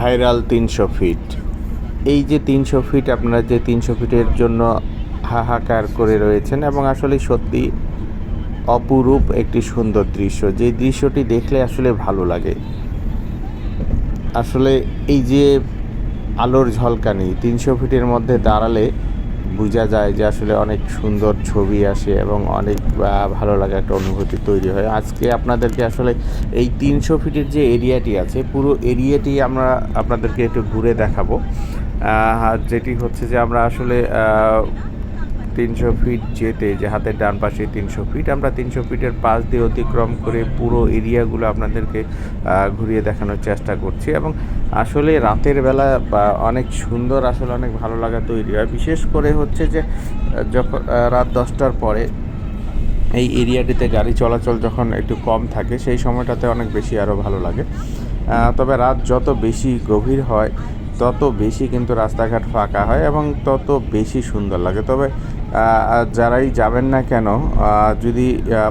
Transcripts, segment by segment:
Viral তিনশো fit. এই যে তিনশো ফিট, আপনারা যে তিনশো ফিটের জন্য হাহাকার করে রয়েছেন এবং আসলে সত্যি অপরূপ একটি সুন্দর দৃশ্য। যে দৃশ্যটি দেখলে আসলে ভালো লাগে। আসলে এই যে আলোর ঝলকানি, তিনশো ফিটের মধ্যে দাঁড়ালে বোঝা যায় যে আসলে অনেক সুন্দর ছবি আসে এবং অনেক ভালো লাগে একটা অনুভূতি তৈরি হয়। আজকে আপনাদেরকে আসলে এই তিনশো ফিটের যে এরিয়াটি আছে, পুরো এরিয়াটি আমরা আপনাদেরকে একটু ঘুরে দেখাবো। যেটি হচ্ছে যে আমরা আসলে তিনশো ফিট যেতে, যে হাতের ডান পাশে তিনশো ফিট, আমরা তিনশো ফিটের পাশ দিয়ে অতিক্রম করে পুরো এরিয়াগুলো আপনাদেরকে ঘুরিয়ে দেখানোর চেষ্টা করছি। এবং আসলে রাতের বেলা অনেক সুন্দর, আসলে অনেক ভালো লাগা তৈরি হয়। বিশেষ করে হচ্ছে যে, যখন রাত দশটার পরে এই এরিয়াটিতে গাড়ি চলাচল যখন একটু কম থাকে, সেই সময়টাতে অনেক বেশি আরও ভালো লাগে। তবে রাত যত বেশি গভীর হয় তত বেশি কিন্তু রাস্তাঘাট ফাঁকা হয় এবং তত বেশি সুন্দর লাগে। তবে যারাই যাবেন না কেন যদি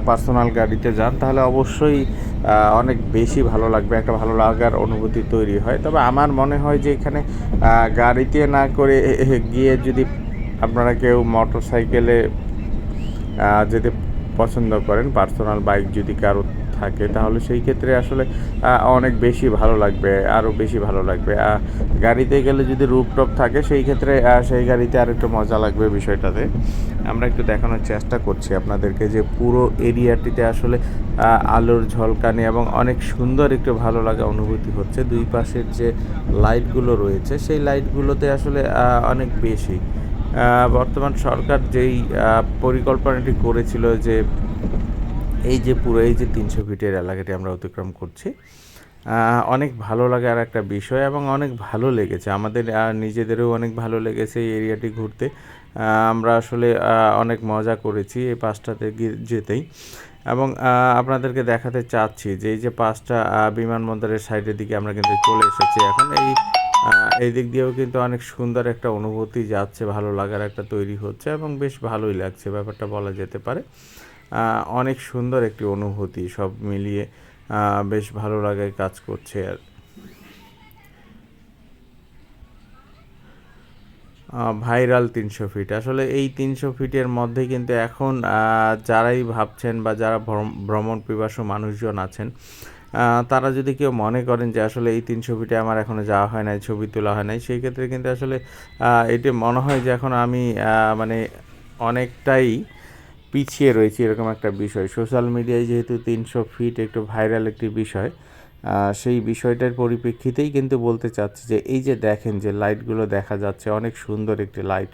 পার্সোনাল গাড়িতে যান, তাহলে অবশ্যই অনেক বেশি ভালো লাগবে, একটা ভালো লাগার অনুভূতি তৈরি হয়। তবে আমার মনে হয় যে এখানে গাড়িতে না করে গিয়ে যদি আপনারা কেউ মোটর সাইকেলে যেতে পছন্দ করেন, পার্সোনাল বাইক যদি কারও থাকে, তাহলে সেই ক্ষেত্রে আসলে অনেক বেশি ভালো লাগবে আরও বেশি ভালো লাগবে। গাড়িতে গেলে যদি রুপটপ থাকে, সেই ক্ষেত্রে সেই গাড়িতে আর একটু মজা লাগবে বিষয়টাতে। আমরা একটু দেখানোর চেষ্টা করছি আপনাদেরকে যে পুরো এরিয়াটিতে আসলে আলোর ঝলকানি এবং অনেক সুন্দর একটু ভালো লাগা অনুভূতি হচ্ছে। দুই পাশের যে লাইটগুলো রয়েছে, সেই লাইটগুলোতে আসলে অনেক বেশি। বর্তমান সরকার যেই পরিকল্পনাটি করেছিল যে এই যে পুরো, এই যে তিনশো ফিটের এলাকাটি আমরা অতিক্রম করছি অনেক ভালো লাগার একটা বিষয় এবং অনেক ভালো লেগেছে। আমাদের নিজেদেরও অনেক ভালো লেগেছে এই এরিয়াটি ঘুরতে। আমরা আসলে অনেক মজা করেছি এই পাঁচটাতে যেতেই। এবং আপনাদেরকে দেখাতে চাচ্ছি যে এই যে পাঁচটা বিমানবন্দরের সাইডের দিকে আমরা কিন্তু চলে এসেছি এখন। এই এই দিক দিয়েও কিন্তু অনেক সুন্দর একটা অনুভূতি যাচ্ছে, ভালো লাগার একটা তৈরি হচ্ছে এবং বেশ ভালোই লাগছে, ব্যাপারটা বলা যেতে পারে। অনেক সুন্দর একটি অনুভূতি, সব মিলিয়ে বেশ ভালো লাগায় কাজ করছে আর। ভাইরাল তিনশো ফিট। আসলে এই তিনশো ফিটের মধ্যে কিন্তু এখন যারাই ভাবছেন বা যারা ভ্রম- ভ্রমণ পিপাসু মানুষজন আছেন তারা যদি কেউ মনে করেন যে আসলে এই তিনশো ফিটে আমার এখনও যাওয়া হয় নাই, ছবি তোলা হয় নাই, সেই ক্ষেত্রে কিন্তু আসলে এটি মনে হয় যে এখন আমি মানে অনেকটাই পিছিয়ে রয়েছি এরকম একটা বিষয়। সোশ্যাল মিডিয়ায় যেহেতু তিনশো ফিট একটু ভাইরাল একটি বিষয় সেই বিষয়টার পরিপ্রেক্ষিতেই কিন্তু বলতে চাচ্ছি যে এই যে দেখেন যে লাইটগুলো দেখা যাচ্ছে, অনেক সুন্দর একটি লাইট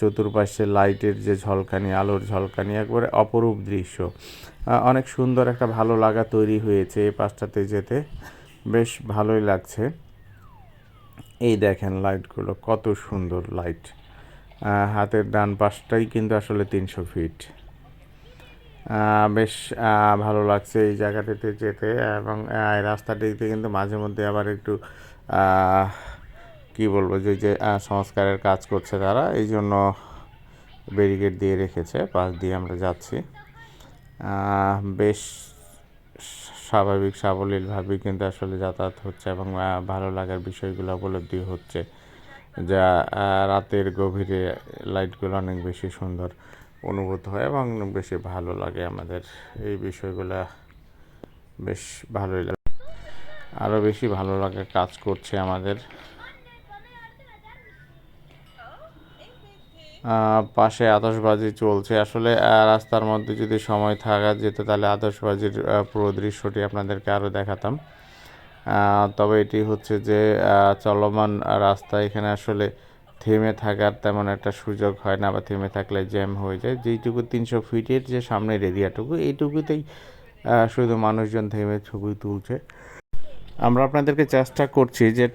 চতুর্পাশে লাইটের যে ঝলকানি, আলোর ঝলকানি, একবারে অপরূপ দৃশ্য। অনেক সুন্দর একটা ভালো লাগা তৈরি হয়েছে এই পাশটাতে যেতে। বেশ ভালোই লাগছে। এই দেখেন লাইটগুলো কত সুন্দর লাইট হাতের ডান পাশটাই কিন্তু আসলে তিনশো ফিট বেশ ভালো লাগছে এই জায়গাটিতে যেতে এবং রাস্তাটিতে কিন্তু মাঝে মধ্যে আবার একটু কি বলব যে যে সংস্কারের কাজ করছে তারা, এই জন্য ব্যারিকেড দিয়ে রেখেছে, পাশ দিয়ে আমরা যাচ্ছি। বেশ স্বাভাবিক সাবলীলভাবেই কিন্তু আসলে যাতায়াত হচ্ছে এবং ভালো লাগার বিষয়গুলো উপলব্ধি হচ্ছে। যা রাতের গভীরে লাইটগুলো অনেক বেশি সুন্দর অনুভূত হয় এবং বেশি ভালো লাগে আমাদের। এই বিষয়গুলো বেশ ভালোই লাগে। আরও বেশি ভালো লাগে কাজ করছে আমাদের। পাশে আতশবাজি চলছে। আসলে রাস্তার মধ্যে যদি সময় থাকা যেত, তাহলে আতশবাজির পুরো দৃশ্যটি আপনাদেরকে আরও দেখাতাম। তবে এটি হচ্ছে যে চলমান রাস্তা এখানে আসলে থেমে থাকার তেমন একটা সুযোগ হয় না বা থেমে থাকলে জ্যাম হয়ে যায়। যেইটুকু তিনশো ফিটের যে সামনের এরিয়াটুকু, এইটুকুতেই শুধু মানুষজন থেমে ছবি তুলছে। আমরা আপনাদেরকে চেষ্টা করছি যে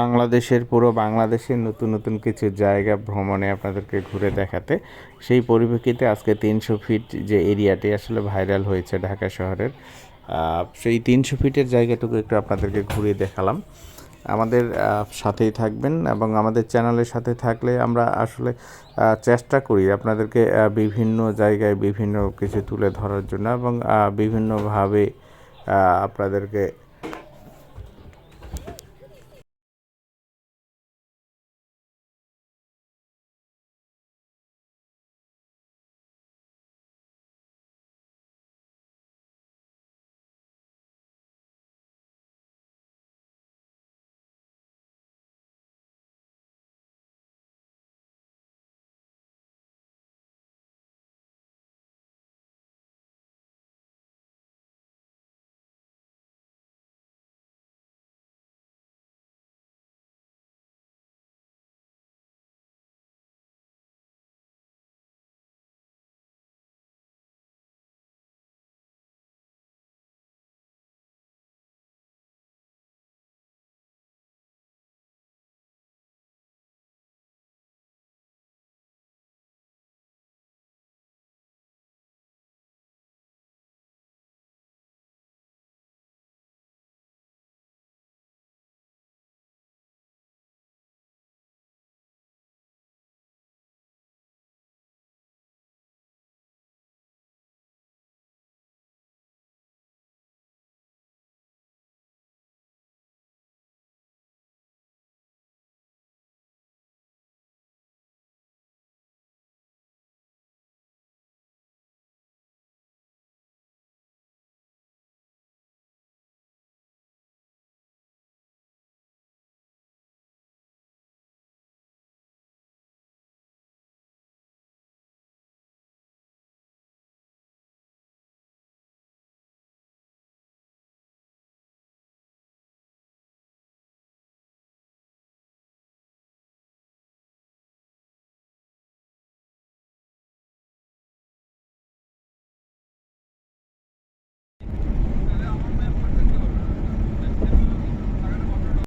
বাংলাদেশের, পুরো বাংলাদেশের নতুন নতুন কিছু জায়গা ভ্রমণে আপনাদেরকে ঘুরে দেখাতে। সেই পরিপ্রেক্ষিতে আজকে তিনশো ফিট যে এরিয়াটি আসলে ভাইরাল হয়েছে ঢাকা শহরের। সেই তিনশো ফিটের জায়গাটুকু একটু আপনাদেরকে ঘুরিয়ে দেখালাম। আমাদের সাথেই থাকবেন এবং আমাদের চ্যানেলের সাথে থাকলে আমরা আসলে চেষ্টা করি আপনাদেরকে বিভিন্ন জায়গায় বিভিন্ন কিছু তুলে ধরার জন্য এবং বিভিন্নভাবে আপনাদেরকে